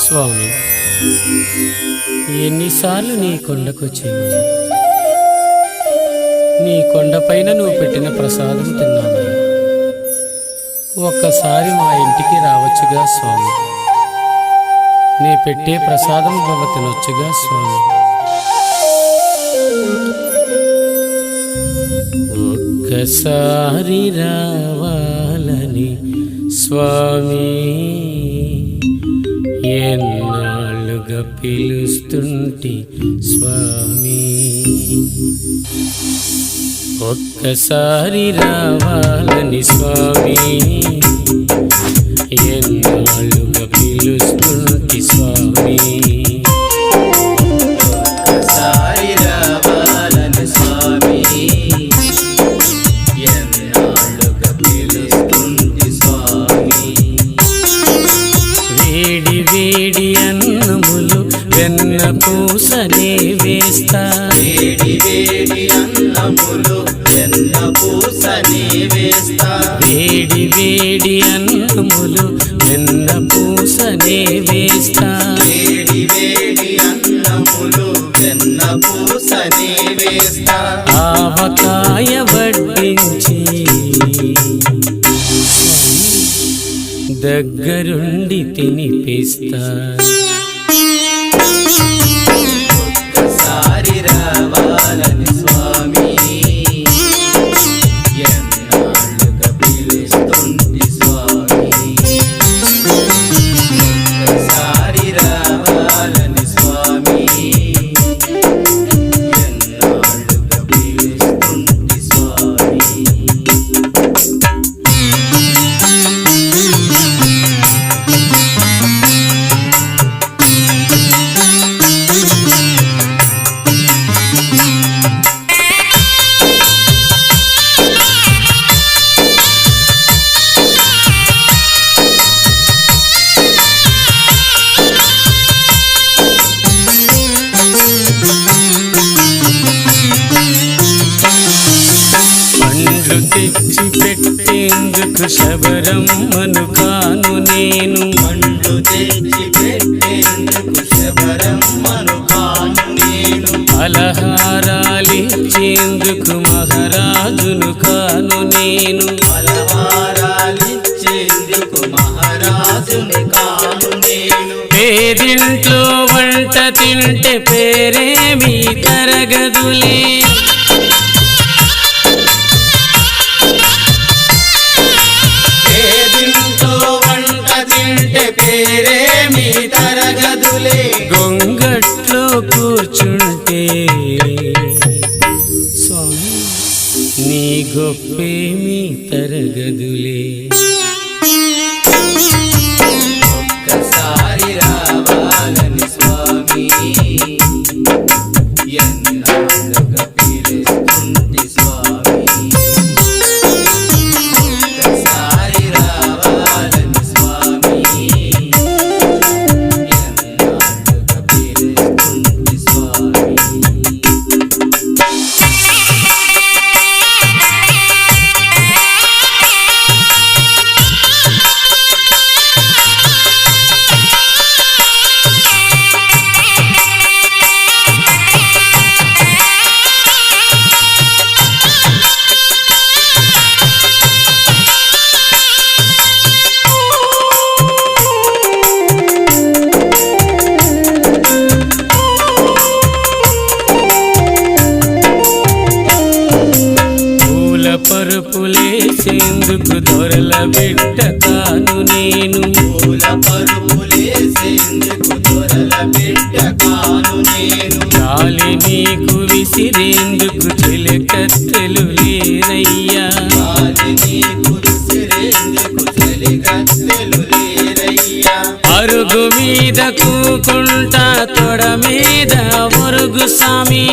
స్వామి ఎన్నిసార్లు నీ కొండకు వచ్చేమని నీ కొండపైన నువ్వు పెట్టిన ప్రసాదం తిన్నామయ్యా ఒక్కసారి మా ఇంటికి రావచ్చుగా స్వామి. నీ పెట్టే ప్రసాదం బొమ్మ తినొచ్చుగా స్వామి. ఒక్కసారి రావాలని స్వామి ఎన్నాళ్ళుగా పిలుస్తుంటి స్వామి. ఒక్కసారి రావాలని స్వామి పూసనే వేస్తా. వేడి వేడి అన్నములు ఎన్న పూసని వేస్తా. వేడి వేడి అన్నములు వెన్న పూసనే వేస్తా. వేడి వేడి అన్నములు వెన్న పూసని వేస్తా. ఆవకాయ వడ్డించి దగ్గరుండి తినిపిస్తా. శబరమ్మను కాను నేను పండు తెచ్చి పెట్టేందుకు శబరమ్మను కాను నేను అలహారాలిచ్చేందుకు మహారాజును కాను నేను పలహారాలిచ్చేందుకు మహారాజుని కాను నేను. పేరింట్లో వంట తింటే పేరేమి తరగదులే. పేరేమి తరగదులే గొంగట్లో కూర్చుంటే స్వామి నీ గొప్పేమి తరగదులే ఒక్కసారి పరుపులేసేందుకు దొరల బిడ్డ కాను నేను. పూల పరుపులేసేందుకు దొరల బిడ్డ కాను నేను. గాలి నీకు విసిరేందుకు చెలకత్తెలు లేరయ్యా. గాలి నీకు విసిరేందుకు చెలిగత్తెలు లేరయ్యా. అరుగు మీద కూకుంటా తొడ మీద ఒరుగు సామి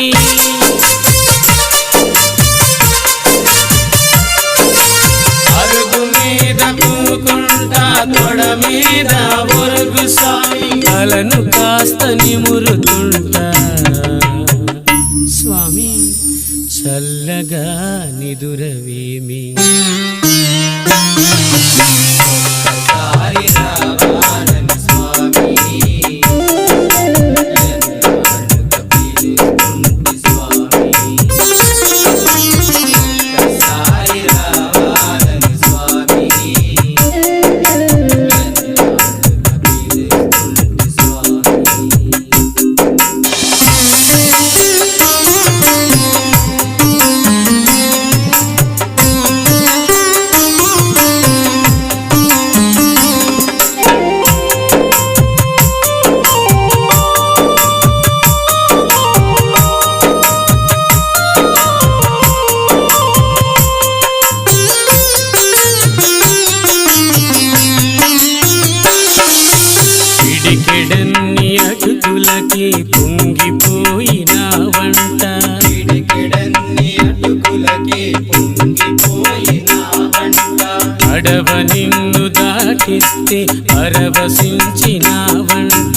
మీద ఒరుగు స్వామి కలను కాస్త నిమురుతుంటా. స్వామి చల్లగా నిదురవేమి? సారి అటుకులకి పొంగిపోయిన వంట. కిడకిడన్ని అటుకులకి పొంగిపోయిన వంట. అడవ నిన్ను దాటిస్తే పరవశించిన వంట.